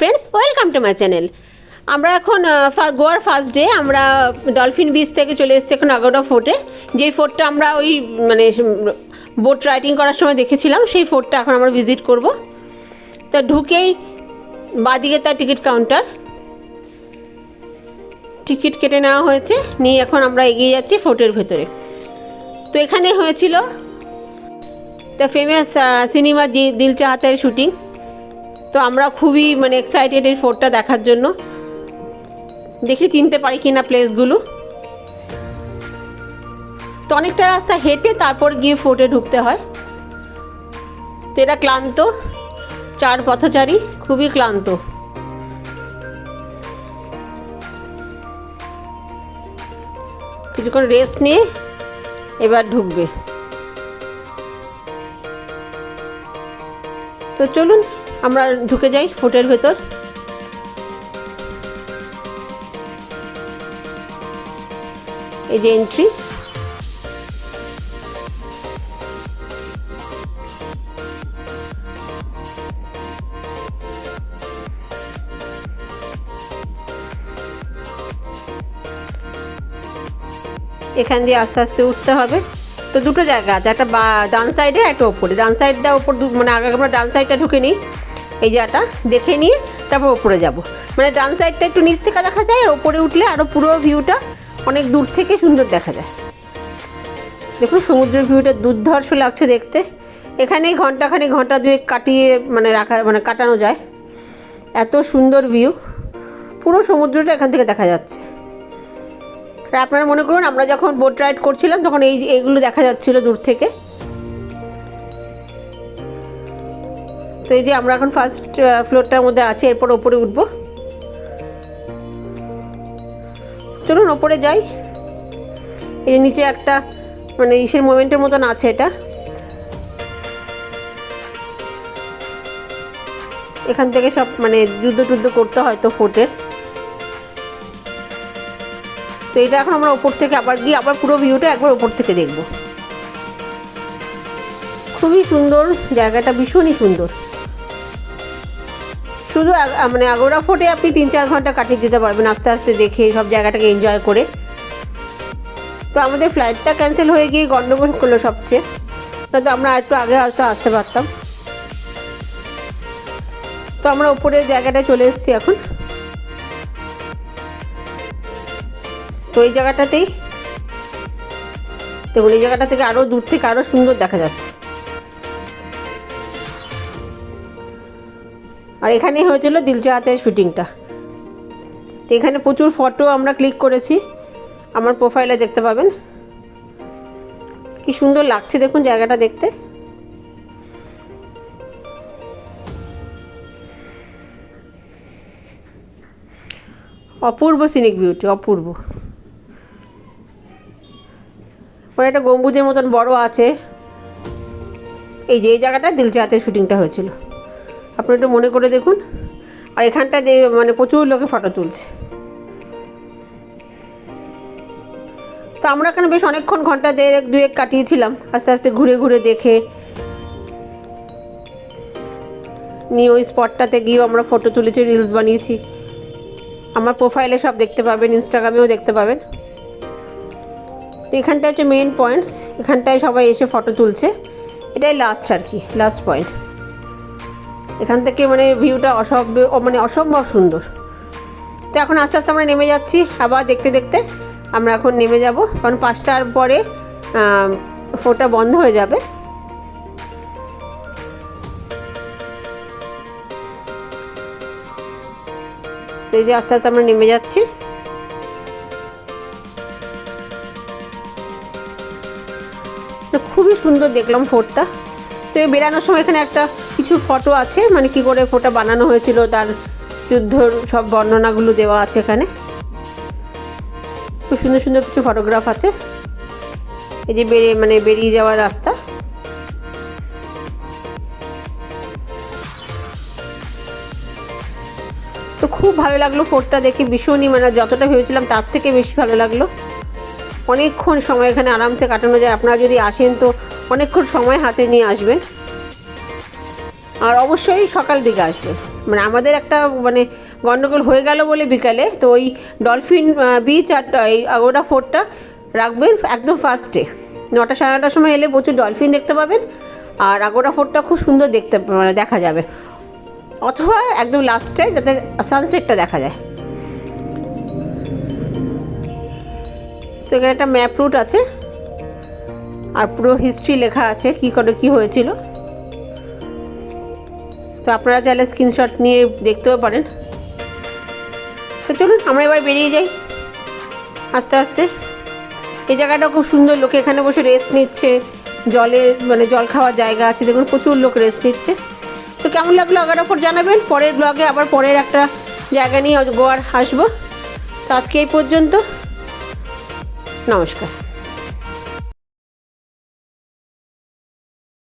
Friends welcome to my channel আমরা এখন গোয়ার ফার্স্ট ডে আমরা ডলফিন বিচ থেকে চলে এসেছি এখন আগোডা ফোর্টে যেই ফোর্টটা আমরা ওই মানে বোট রাইডিং করার সময় দেখেছিলাম, সেই ফোর্টটা এখন আমরা ভিজিট করব। তা ঢুকেই বাদিকে তার টিকিট কাউন্টার টিকিট কেটে নেওয়া হয়েছে, নিয়ে এখন আমরা এগিয়ে যাচ্ছি ফোর্টের ভেতরে। তো এখানে হয়েছিল দ্য ফেমাস সিনেমা দিল চাহাতের শুটিং তো আমরা খুবই মানে এক্সাইটেড এই ফোর্টটা দেখার জন্য। দেখি চিনতে পারি কিনা প্লেসগুলো তো অনেকটা রাস্তা হেঁটে তারপর গিয়ে ফোর্টে ঢুকতে হয়। তো এরা ক্লান্ত, চার পথচারী, খুবই ক্লান্ত। কিছুক্ষণ রেস্ট নিয়ে এবার ঢুকবে। তো চলুন আমরা ঢুকে যাই ফোর্টের ভেতর। এই যে এন্ট্রি এখান দিয়ে আস্তে আস্তে উঠতে হবে। তো দুটো জায়গা আছে, একটা ডান সাইডে একটা ওপরে। ডান সাইডটা ওপর মানে আগে আমরা ডান সাইডটা ঢুকে নিই। এই জায়গাটা দেখে নিয়ে তারপর ওপরে যাব। মানে ডান সাইডটা একটু নিচ থেকে দেখা যায়, আর ওপরে উঠলে আরও পুরো ভিউটা অনেক দূর থেকে সুন্দর দেখা যায়। দেখুন, সমুদ্রের ভিউটা দুর্ধর্ষ লাগছে দেখতে। এখানেই ঘন্টাখানি, ঘণ্টা দুয়েক কাটিয়ে মানে রাখা মানে কাটানো যায়। এত সুন্দর ভিউ পুরো সমুদ্রটা এখান থেকে দেখা যাচ্ছে। আর আপনারা মনে করুন, আমরা যখন বোট রাইড করছিলাম, তখন এই এইগুলো দেখা যাচ্ছিল দূর থেকে। তো এই যে আমরা এখন ফার্স্ট ফ্লোরটার মধ্যে আছি, এরপর ওপরে উঠবো। চলুন, ওপরে যাই। এই নিচে একটা মানে ইসের মোমেন্টের মতন আছে এটা। এখান থেকে সব মানে যুদ্ধ টুদ্ধ করতে হয় তো ফোর্টের তো এটা এখন আমরা ওপর থেকে আবার গিয়ে আবার পুরো ভিউটা একবার ওপর থেকে দেখব। খুবই সুন্দর জায়গাটা, ভীষণই সুন্দর। শুধু মানে আগোড়া ফোর্টে আপনি তিন চার ঘণ্টা কাটিয়ে দিতে পারবেন আস্তে আস্তে দেখে সব জায়গাটাকে এনজয় করে। তো আমাদের ফ্লাইটটা ক্যান্সেল হয়ে গিয়ে গন্ডগোল করল সবচেয়ে। তো আমরা একটু আগে হয়তো আসতে পারতাম। তো আমরা উপরের জায়গাটায় চলে এসেছি এখন। তো এই জায়গাটাতেই, তো এই জায়গাটা থেকে আরও দূর থেকে আরও সুন্দর দেখা যাচ্ছে। আর এখানেই হয়েছিল দিলচাহাতের শুটিংটা। তো এখানে প্রচুর ফটো আমরা ক্লিক করেছি। আমার প্রোফাইলে দেখতে পাবেন। কি সুন্দর লাগছে দেখুন জায়গাটা দেখতে। অপূর্ব সিনিক বিউটি অপূর্ব। ওর একটা গম্বুজের মতন বড় আছে। এই যে, এই জায়গাটা দিলচাহাতের শুটিংটা হয়েছিল। আপনি একটু মনে করে দেখুন। আর এখানটা মানে প্রচুর লোকে ফটো তুলছে। তো আমরা এখানে বেশ অনেকক্ষণ ঘণ্টা দেড়েক, দুয়েক কাটিয়েছিলাম। আস্তে আস্তে ঘুরে ঘুরে দেখে। নিয়ে ওই স্পটটাতে গিয়েও আমরা ফটো তুলেছি রিলস বানিয়েছি। আমার প্রোফাইলে সব দেখতে পাবেন ইনস্টাগ্রামেও দেখতে পাবেন। তো এখানটা হচ্ছে মেন পয়েন্টস এখানটায় সবাই এসে ফটো তুলছে। এটাই লাস্ট আর কি লাস্ট পয়েন্ট এখান থেকে মানে ভিউটা অসম্ভব মানে অসম্ভব সুন্দর। তো এখন আস্তে আস্তে আমরা নেমে যাচ্ছি, আবার দেখতে দেখতে আমরা এখন নেমে যাব। কারণ পাঁচটার পরে ফোনটা বন্ধ হয়ে যাবে। এই যে আস্তে আস্তে আমরা নেমে যাচ্ছি। খুবই সুন্দর দেখলাম ফোর্টটা তো এই বেরানোর সময় এখানে একটা কিছু ফটো আছে? মানে কি করে ফোটা বানানো হয়েছিল, তার যুদ্ধর সব বর্ণনাগুলো দেওয়া আছে এখানে। খুব সুন্দর সুন্দর কিছু ফটোগ্রাফ আছে। এই যে বেরিয়ে মানে বেরিয়ে যাওয়ার রাস্তা। তো খুব ভালো লাগল ফোর্টটা দেখে, ভীষণই মানে যতটা ভেবেছিলাম তার থেকে বেশি ভালো লাগল। অনেকক্ষণ সময় এখানে আরামসে কাটানো যায়। আপনারা যদি আসেন তো অনেকক্ষণ সময় হাতে নিয়ে আসবেন। আর অবশ্যই সকাল দিকে আসবে। মানে আমাদের একটা মানে গন্ডগোল হয়ে গেল বলে বিকালে, তো ওই ডলফিন বিচ আর, এই আগোড়া ফোর্টটা রাখবেন একদম ফার্স্টে নটা সাড়ে নটার সময় এলে প্রচুর ডলফিন দেখতে পাবেন, আর আগোড়া ফোর্টটা খুব সুন্দর দেখতে মানে দেখা যাবে। অথবা একদম লাস্টে যাতে সানসেটটা দেখা যায়। তো এখানে একটা ম্যাপ রুট আছে, আর পুরো হিস্ট্রি লেখা আছে, কী করে কী হয়েছিল। তো আপনারা চাইলে স্ক্রিনশট নিয়ে দেখতেও পারেন। তো চলুন, আমরা এবার বেরিয়ে যাই। আস্তে আস্তে। এই জায়গাটা খুব সুন্দর, লোকে এখানে বসে রেস্ট নিচ্ছে। জলে মানে জল খাওয়ার জায়গা আছে, দেখুন প্রচুর লোক রেস্ট নিচ্ছে। তো কেমন লাগল আগার ওপর জানাবেন। পরের ব্লগে আবার পরের একটা জায়গা নিয়ে গোয়ার আসব। তো আজকে এই পর্যন্ত। নমস্কার।